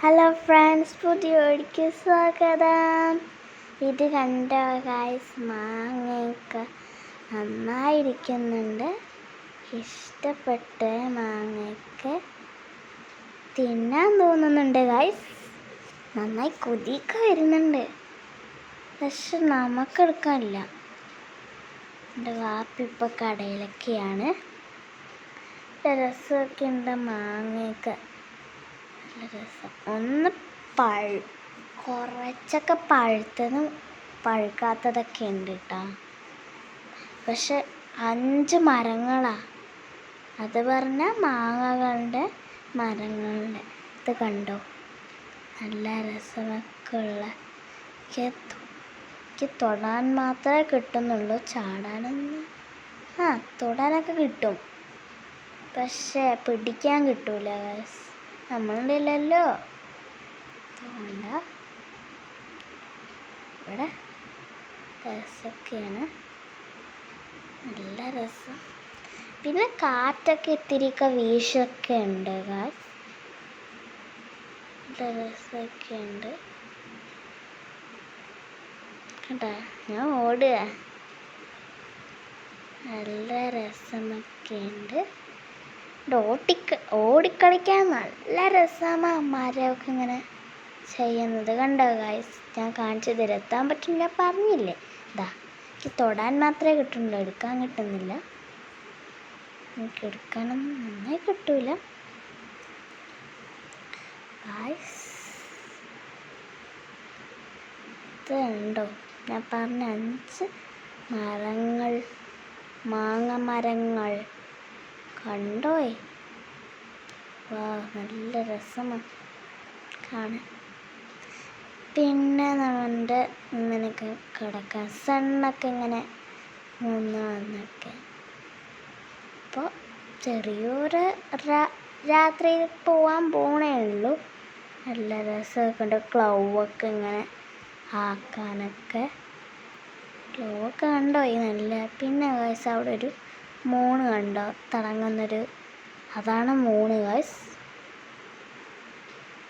Hello friends പുതിയ ഒഴിക്ക് സ്വാഗതം. ഇത് കണ്ടോ ഗായ്സ് മാങ്ങയൊക്കെ നന്നായിരിക്കുന്നുണ്ട്. ഇഷ്ടപ്പെട്ട മാങ്ങയൊക്കെ തിന്നാൻ തോന്നുന്നുണ്ട് ഗായ്സ് നന്നായി കൊതിയൊക്കെ വരുന്നുണ്ട്. പക്ഷെ നമുക്കെടുക്കാനില്ല. എന്റെ വാപ്പ ഇപ്പോൾ കടയിലൊക്കെയാണ്. രസമൊക്കെ ഉണ്ട് മാങ്ങയൊക്കെ. ഒന്ന് പഴ കുറച്ചൊക്കെ പഴുത്തതും പഴുക്കാത്തതൊക്കെ ഉണ്ട് കേട്ടോ പക്ഷെ അഞ്ച് മരങ്ങളാ. അത് പറഞ്ഞാൽ മാങ്ങകളുടെ മരങ്ങളുടെ. ഇത് കണ്ടോ? നല്ല രസമൊക്കെ ഉള്ള എനിക്ക് തൊടാൻ മാത്രമേ കിട്ടുന്നുള്ളൂ. ചാടാനൊന്നും ആ തൊടാനൊക്കെ കിട്ടും. പക്ഷേ പിടിക്കാൻ കിട്ടൂല അതുകൊണ്ട് ഇവിടെ രസമൊക്കെയാണ്. നല്ല രസം. പിന്നെ കാറ്റൊക്കെ ഇത്തിരിയൊക്കെ വീശൊക്കെ ഉണ്ട് നല്ല രസമൊക്കെ ഉണ്ട്. കേട്ടാ ഞാൻ ഓടുക നല്ല രസമൊക്കെ ഉണ്ട്. ഓട്ടിക്ക ഓടിക്കളിക്കാൻ നല്ല രസമാണ് മരമൊക്കെ ഇങ്ങനെ ചെയ്യുന്നത്. കണ്ടോ ഗായ്സ് ഞാൻ കാണിച്ചു തരാം. എത്താൻ പറ്റില്ല പറഞ്ഞില്ലേ? ഇതാ എനിക്ക് തൊടാൻ മാത്രമേ കിട്ടുന്നുള്ളൂ. എടുക്കാൻ കിട്ടുന്നില്ല. എനിക്ക് എടുക്കാനൊന്നും നന്നായി കിട്ടൂല. ഗായ്സ് ഉണ്ടോ ഞാൻ പറഞ്ഞ അഞ്ച് മരങ്ങൾ മാങ്ങ മരങ്ങൾ. കണ്ടോയ്? വാ നല്ല രസമാണ് കാണാൻ. പിന്നെ നമ്മുടെ ഇങ്ങനെയൊക്കെ കിടക്കാൻ സണ്ണൊക്കെ ഇങ്ങനെ മൂന്ന് വന്നൊക്കെ. അപ്പോൾ ചെറിയൊരു രാത്രി പോവാൻ പോണേ ഉള്ളൂ. നല്ല രസമൊക്കെ ഉണ്ട്. ക്ലൗവൊക്കെ ഇങ്ങനെ ആക്കാനൊക്കെ. ക്ലൗ ഒക്കെ കണ്ടോ നല്ല. പിന്നെ വയസ്സ് അവിടെ ഒരു മൂണ് കണ്ട തിളങ്ങുന്നൊരു അതാണ് മൂണ് ഗൈസ്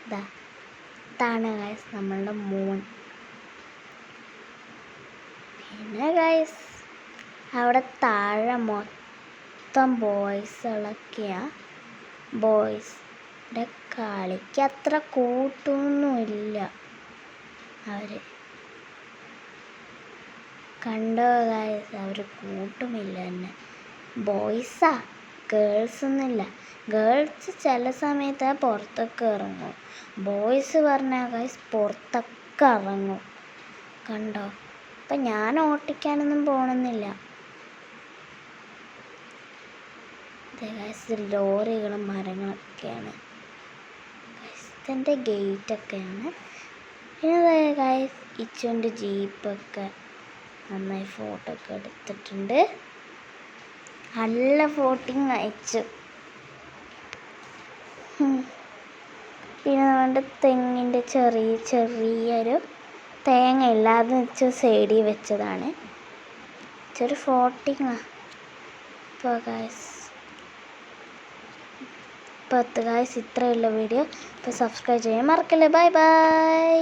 ഇതാ ഇതാണ് ഗൈസ് നമ്മളുടെ മൂൺ. പിന്നെ ഗൈസ് അവിടെ താഴെ മൊത്തം ബോയ്സുകളൊക്കെയാണ് ബോയ്സ് കളിക്ക് അത്ര കൂട്ടൊന്നുമില്ല അവർ കണ്ടോ ഗൈസ് അവർ കൂട്ടുമില്ല തന്നെ ബോയ്സാ. ഗേൾസ് ഒന്നുമില്ല. ഗേൾസ് ചില സമയത്ത് പുറത്തൊക്കെ ഇറങ്ങും. ബോയ്സ് പറഞ്ഞാൽ ഗൈസ് പുറത്തൊക്കെ ഇറങ്ങും. കണ്ടോ? അപ്പം ഞാൻ ഓട്ടിക്കാനൊന്നും പോകണമെന്നില്ല ഗൈസ് ലോറികളും മരങ്ങളൊക്കെയാണ്. ഇതിന്റെ ഗേറ്റൊക്കെയാണ്. പിന്നെ ഗൈസ് ഇച്ചുന്റെ ജീപ്പൊക്കെ നന്നായി ഫോട്ടോ ഒക്കെ എടുത്തിട്ടുണ്ട്. നല്ല ഫോട്ടിങ് അയച്ചു പിന്നെ നമ്മുടെ തെങ്ങിന്റെ ചെറിയ ചെറിയൊരു തേങ്ങ ഇല്ലാതെ വെച്ച് സൈഡിൽ വെച്ചതാണ്. ചെറിയ ഫോട്ടിങ്ങാ ഇപ്പോൾ ഗായ്സ് പത്ത് ഗായ്സ് ഇത്രയുള്ള വീഡിയോ ഇപ്പോൾ സബ്സ്ക്രൈബ് ചെയ്യാൻ മറക്കല്ലേ. Bye bye